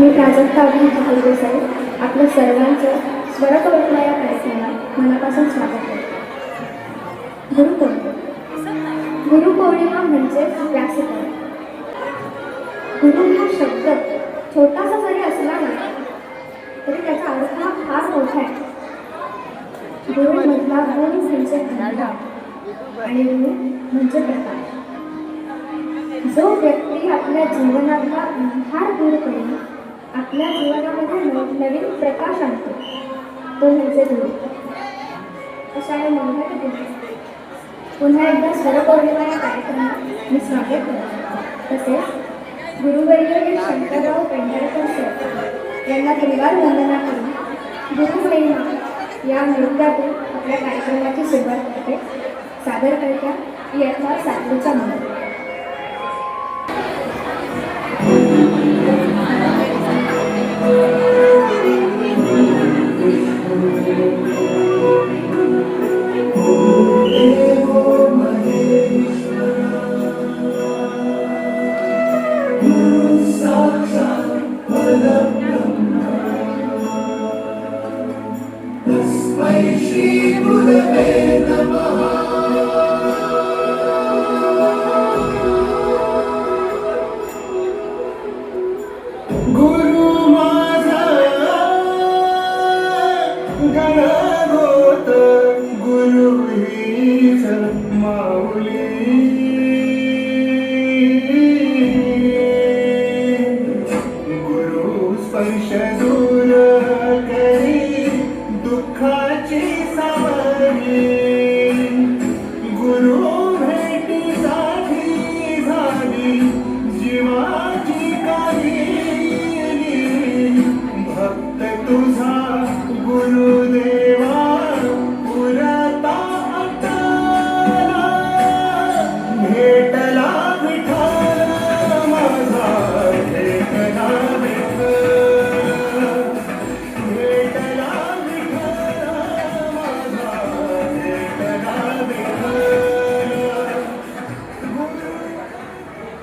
मी प्राजक्ता अभिजित साहेब. आपलं सर्वांचं स्वरकल्पना या कार्यक्रमाला मनापासून स्वागत करते. गुरुपौर्णिमा गुरुपौर्णिमा म्हणजे व्यासपौर्णिमा गुरु हा शब्द छोटासा जरी असला ना तरी त्याचा अर्थ हा फार मोठा आहे. गुरु मधला गुण म्हणजे ज्ञान आणि गुरु म्हणजे प्रकाश जो व्यक्ती आपल्या जीवनातला अंधार दूर करेल आपल्या जीवनामध्ये नवीन प्रकाश आणतो. तो म्हणजे गुरु अशा या मोठ्या पुन्हा एकदा स्वरपौर्णिमा या कार्यक्रमात मी स्वागत करतो. तसेच गुरुवर्य हे शंकरराव पेंढारकर सर यांना त्रिवार वंदना करून गुरुमहिमा या नृत्यातून आपल्या कार्यक्रमाची सुरुवात करते. सादर करत्या इयत्ता सातवीच्या मुलं The way she would have. 姑娘。